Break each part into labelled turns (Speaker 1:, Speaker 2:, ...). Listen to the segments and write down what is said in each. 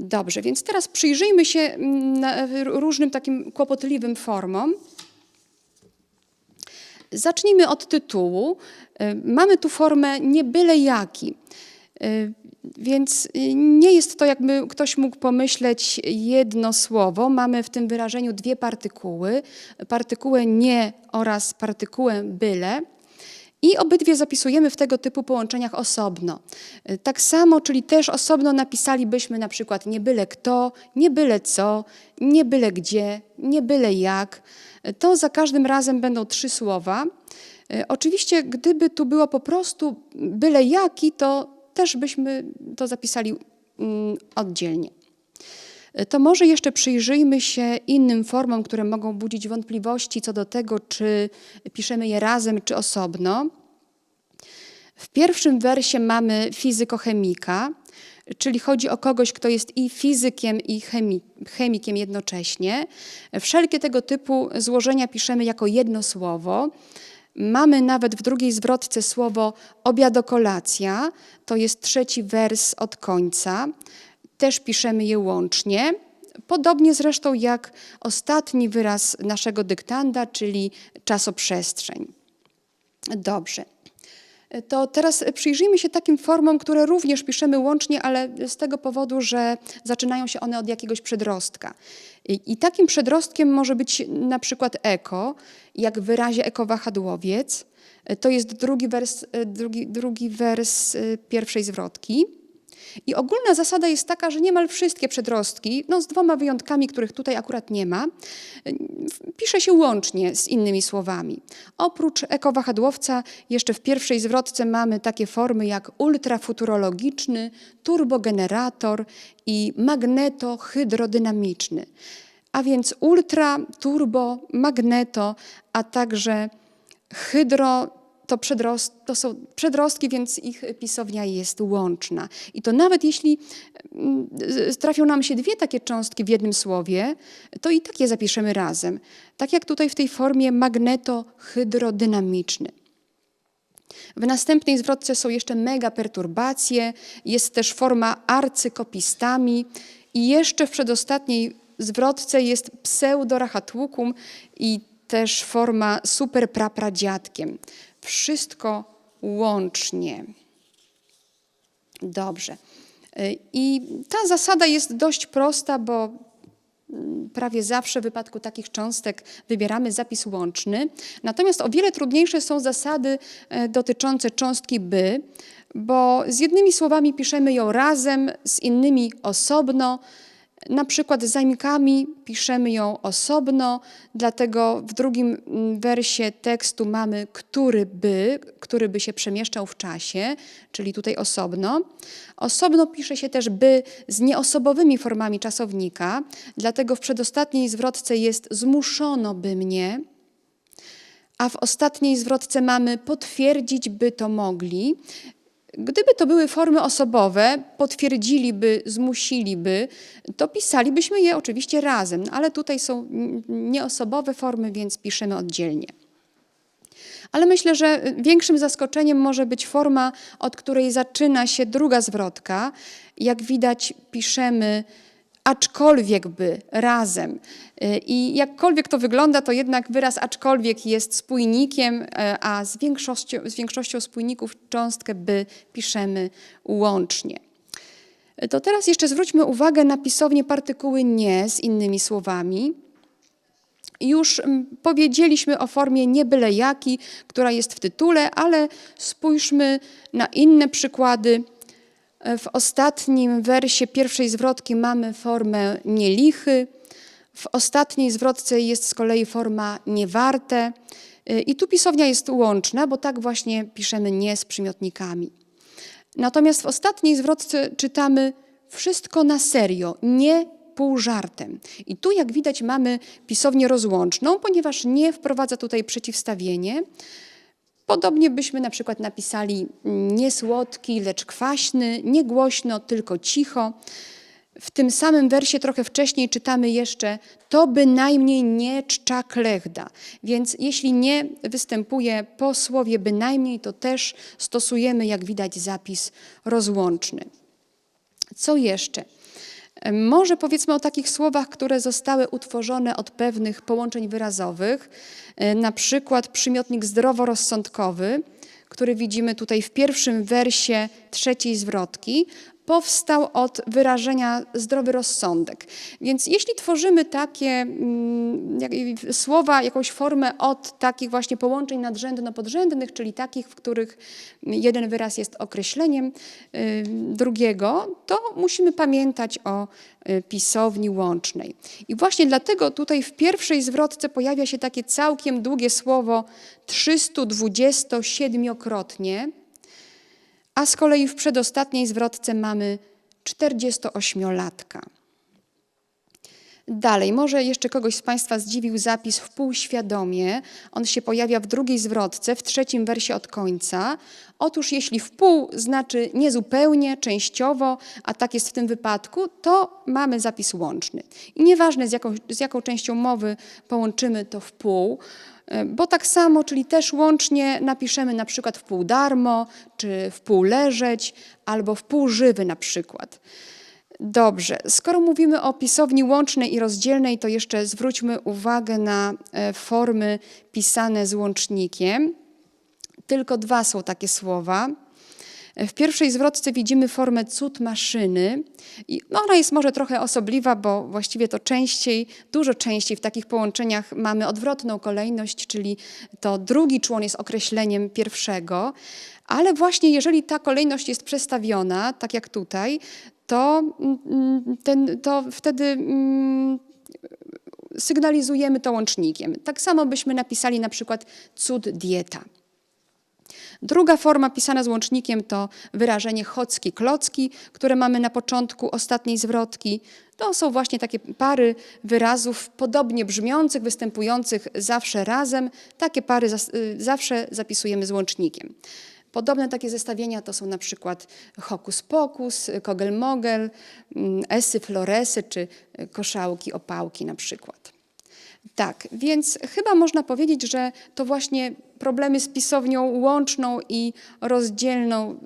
Speaker 1: Dobrze, więc teraz przyjrzyjmy się mm, różnym takim kłopotliwym formom. Zacznijmy od tytułu. Y, Mamy tu formę nie byle jaki. Y, Więc y, nie jest to, jakby ktoś mógł pomyśleć, jedno słowo. Mamy w tym wyrażeniu dwie partykuły: partykułę nie oraz partykułę byle. I obydwie zapisujemy w tego typu połączeniach osobno. Y, Tak samo, czyli też osobno napisalibyśmy na przykład nie byle kto, nie byle co, nie byle gdzie, nie byle jak. Y, To za każdym razem będą trzy słowa. Y, Oczywiście, gdyby tu było po prostu byle jaki, to też byśmy to zapisali mm, oddzielnie. To może jeszcze przyjrzyjmy się innym formom, które mogą budzić wątpliwości co do tego, czy piszemy je razem, czy osobno. W pierwszym wersie mamy fizykochemika, czyli chodzi o kogoś, kto jest i fizykiem, i chemi chemikiem jednocześnie. Wszelkie tego typu złożenia piszemy jako jedno słowo. Mamy nawet w drugiej zwrotce słowo obiadokolacja, to jest trzeci wers od końca. Też piszemy je łącznie. Podobnie zresztą jak ostatni wyraz naszego dyktanda, czyli czasoprzestrzeń. Dobrze. To teraz przyjrzyjmy się takim formom, które również piszemy łącznie, ale z tego powodu, że zaczynają się one od jakiegoś przedrostka. I, i takim przedrostkiem może być na przykład eko, jak w wyrazie ekowahadłowiec. To jest drugi wers, drugi, drugi wers y, pierwszej zwrotki. I ogólna zasada jest taka, że niemal wszystkie przedrostki, no z dwoma wyjątkami, których tutaj akurat nie ma, y, pisze się łącznie z innymi słowami. Oprócz ekowahadłowca jeszcze w pierwszej zwrotce mamy takie formy jak ultrafuturologiczny, turbogenerator i magnetohydrodynamiczny. A więc ultra, turbo, magneto, a także hydro to, przedrost, to są przedrostki, więc ich pisownia jest łączna. I to nawet jeśli mm, trafią nam się dwie takie cząstki w jednym słowie, to i tak je zapiszemy razem. Tak jak tutaj w tej formie magnetohydrodynamiczny. W następnej zwrotce są jeszcze megaperturbacje, jest też forma arcykopistami i jeszcze w przedostatniej zwrotce jest pseudorachatłukum i też forma superprapradziadkiem. Wszystko łącznie. Dobrze. Y, I ta zasada jest dość prosta, bo mm, prawie zawsze w wypadku takich cząstek wybieramy zapis łączny. Natomiast o wiele trudniejsze są zasady e, dotyczące cząstki by, bo z jednymi słowami piszemy ją razem, z innymi osobno. Na przykład z zajmkami piszemy ją osobno, dlatego w drugim mm, wersie tekstu mamy który by, który by się przemieszczał w czasie, czyli tutaj osobno. Osobno pisze się też by z nieosobowymi formami czasownika, dlatego w przedostatniej zwrotce jest zmuszono by mnie, a w ostatniej zwrotce mamy potwierdzić by to mogli. Gdyby to były formy osobowe, potwierdziliby, zmusiliby, to pisalibyśmy je oczywiście razem, ale tutaj są nieosobowe formy, więc piszemy oddzielnie. Ale myślę, że większym zaskoczeniem może być forma, od której zaczyna się druga zwrotka. Jak widać, piszemy aczkolwiek by razem. Y, I jakkolwiek to wygląda, to jednak wyraz aczkolwiek jest spójnikiem, y, a z większością, z większością spójników cząstkę by piszemy łącznie. Y, To teraz jeszcze zwróćmy uwagę na pisownię partykuły nie z innymi słowami. Już powiedzieliśmy o formie nie byle jaki, która jest w tytule, ale spójrzmy na inne przykłady. W ostatnim wersie pierwszej zwrotki mamy formę nielichy, w ostatniej zwrotce jest z kolei forma niewarte Y, i tu pisownia jest łączna, bo tak właśnie piszemy nie z przymiotnikami. Natomiast w ostatniej zwrotce czytamy wszystko na serio, nie pół żartem. I tu, jak widać, mamy pisownię rozłączną, ponieważ nie wprowadza tutaj przeciwstawienie. Podobnie byśmy na przykład napisali nie słodki, lecz kwaśny, nie głośno, tylko cicho. W tym samym wersie trochę wcześniej czytamy jeszcze to bynajmniej nie czcza klechda. Więc jeśli nie występuje po słowie bynajmniej, to też stosujemy, jak widać, zapis rozłączny. Co jeszcze? E, Może powiedzmy o takich słowach, które zostały utworzone od pewnych połączeń wyrazowych, e, na przykład przymiotnik zdroworozsądkowy, który widzimy tutaj w pierwszym wersie trzeciej zwrotki, powstał od wyrażenia zdrowy rozsądek. Więc jeśli tworzymy takie mm, jak, słowa, jakąś formę od takich właśnie połączeń nadrzędno-podrzędnych, czyli takich, w których jeden wyraz jest określeniem y, drugiego, to musimy pamiętać o y, pisowni łącznej. I właśnie dlatego tutaj w pierwszej zwrotce pojawia się takie całkiem długie słowo 327-krotnie, a z kolei w przedostatniej zwrotce mamy 48-latka. Dalej, może jeszcze kogoś z Państwa zdziwił zapis wpółświadomie. On się pojawia w drugiej zwrotce, w trzecim wersie od końca. Otóż jeśli wpół znaczy niezupełnie, częściowo, a tak jest w tym wypadku, to mamy zapis łączny. I nieważne z jaką, z jaką częścią mowy połączymy to wpół, e, bo tak samo, czyli też łącznie napiszemy na przykład wpół darmo, czy wpół leżeć, albo wpół żywy na przykład. Dobrze, skoro mówimy o pisowni łącznej i rozdzielnej, to jeszcze zwróćmy uwagę na e, formy pisane z łącznikiem. Tylko dwa są takie słowa. W pierwszej zwrotce widzimy formę cud maszyny i ona jest może trochę osobliwa, bo właściwie to częściej, dużo częściej w takich połączeniach mamy odwrotną kolejność, czyli to drugi człon jest określeniem pierwszego, ale właśnie jeżeli ta kolejność jest przestawiona, tak jak tutaj, to, mm, ten, to wtedy mm, sygnalizujemy to łącznikiem. Tak samo byśmy napisali na przykład cud dieta. Druga forma pisana z łącznikiem to wyrażenie chocki klocki, które mamy na początku ostatniej zwrotki. To są właśnie takie pary wyrazów podobnie brzmiących, występujących zawsze razem. Takie pary y, zawsze zapisujemy z łącznikiem. Podobne takie zestawienia to są na przykład hokus pokus, kogel mogel, mm, esy floresy czy y, koszałki opałki na przykład. Tak, więc chyba można powiedzieć, że to właśnie problemy z pisownią łączną i rozdzielną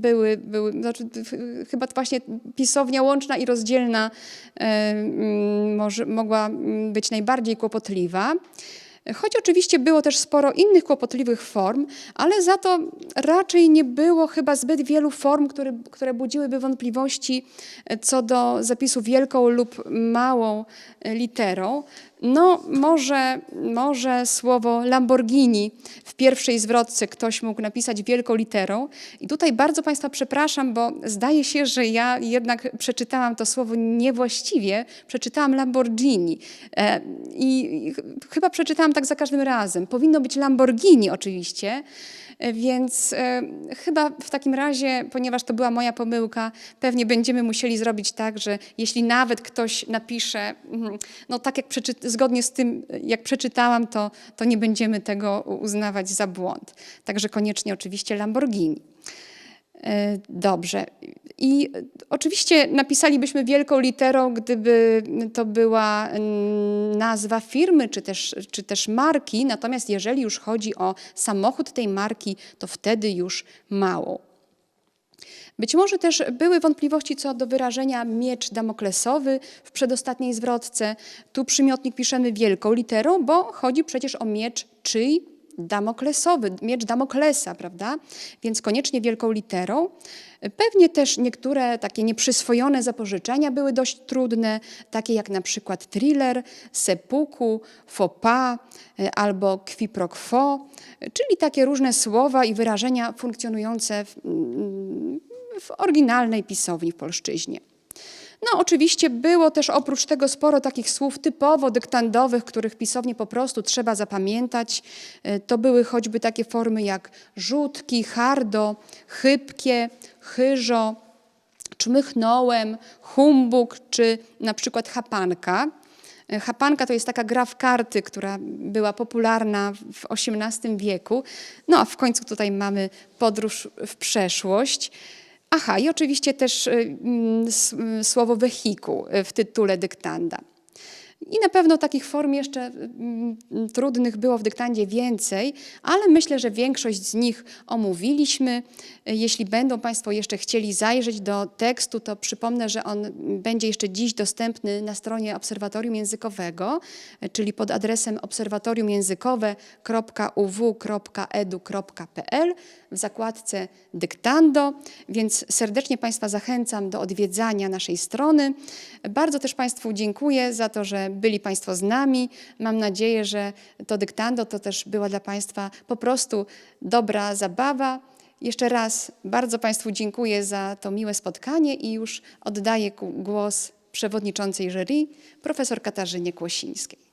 Speaker 1: były, były znaczy, ch- chyba właśnie pisownia łączna i rozdzielna e, mm, może, mogła mm, być najbardziej kłopotliwa. Choć oczywiście było też sporo innych kłopotliwych form, ale za to raczej nie było chyba zbyt wielu form, które, które budziłyby wątpliwości co do zapisu wielką lub małą literą. No, może, może słowo Lamborghini w pierwszej zwrotce ktoś mógł napisać wielką literą. I tutaj bardzo Państwa przepraszam, bo zdaje się, że ja jednak przeczytałam to słowo niewłaściwie. Przeczytałam Lamborghini. E, I i ch- chyba przeczytałam tak za każdym razem. Powinno być Lamborghini oczywiście. Więc e, chyba w takim razie, ponieważ to była moja pomyłka, pewnie będziemy musieli zrobić tak, że jeśli nawet ktoś napisze, mm, no tak jak zgodnie z tym, jak przeczytałam, to, to nie będziemy tego uznawać za błąd. Także koniecznie oczywiście Lamborghini. E, Dobrze. I oczywiście napisalibyśmy wielką literą, gdyby to była mm, nazwa firmy czy też, czy też marki, natomiast jeżeli już chodzi o samochód tej marki, to wtedy już małą. Być może też były wątpliwości co do wyrażenia miecz damoklesowy w przedostatniej zwrotce. Tu przymiotnik piszemy wielką literą, bo chodzi przecież o miecz czyj? Damoklesowy, miecz Damoklesa, prawda? Więc koniecznie wielką literą. Pewnie też niektóre takie nieprzyswojone zapożyczenia były dość trudne, takie jak na przykład thriller, seppuku, faux pas e, albo qui pro quo, czyli takie różne słowa i wyrażenia funkcjonujące w, mm, w oryginalnej pisowni w polszczyźnie. No, oczywiście było też oprócz tego sporo takich słów typowo dyktandowych, których pisownie po prostu trzeba zapamiętać. E, To były choćby takie formy jak rzutki, hardo, chybkie, chyżo, czmychnąłem, humbug czy na przykład chapanka. E, Chapanka to jest taka gra w karty, która była popularna w XVIII wieku. No a w końcu tutaj mamy podróż w przeszłość. Aha, i oczywiście też y, mm, mm, słowo wehikuł y, w tytule dyktanda. I na pewno takich form jeszcze mm, trudnych było w dyktandzie więcej, ale myślę, że większość z nich omówiliśmy. Jeśli będą Państwo jeszcze chcieli zajrzeć do tekstu, to przypomnę, że on będzie jeszcze dziś dostępny na stronie Obserwatorium Językowego, czyli pod adresem obserwatoriumjęzykowe.uw.edu.pl w zakładce dyktando, więc serdecznie Państwa zachęcam do odwiedzania naszej strony. Bardzo też Państwu dziękuję za to, że byli Państwo z nami. Mam nadzieję, że to dyktando to też była dla Państwa po prostu dobra zabawa. Jeszcze raz bardzo Państwu dziękuję za to miłe spotkanie i już oddaję głos przewodniczącej jury, profesor Katarzynie Kłosińskiej.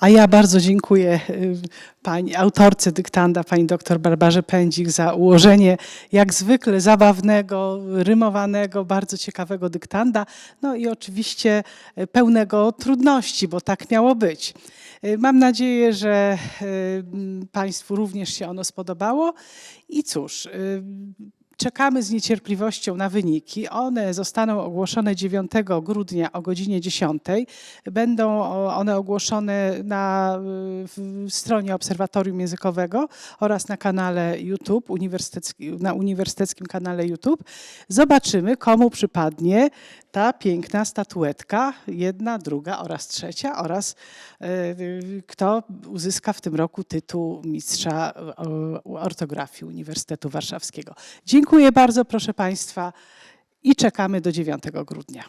Speaker 2: A ja bardzo dziękuję y, pani autorce dyktanda, pani doktor Barbarze Pędzik za ułożenie jak zwykle zabawnego, rymowanego, bardzo ciekawego dyktanda. No i oczywiście y, pełnego trudności, bo tak miało być. Y, Mam nadzieję, że Państwu również się ono spodobało. I cóż, Czekamy z niecierpliwością na wyniki. One zostaną ogłoszone 9 grudnia o godzinie 10. Będą one ogłoszone na stronie Obserwatorium Językowego oraz na kanale YouTube, uniwersytecki, na uniwersyteckim kanale YouTube. Zobaczymy, komu przypadnie ta piękna statuetka, jedna, druga oraz trzecia, oraz y, kto uzyska w tym roku tytuł mistrza y, ortografii Uniwersytetu Warszawskiego. Dziękuję bardzo, proszę Państwa, i czekamy do 9 grudnia.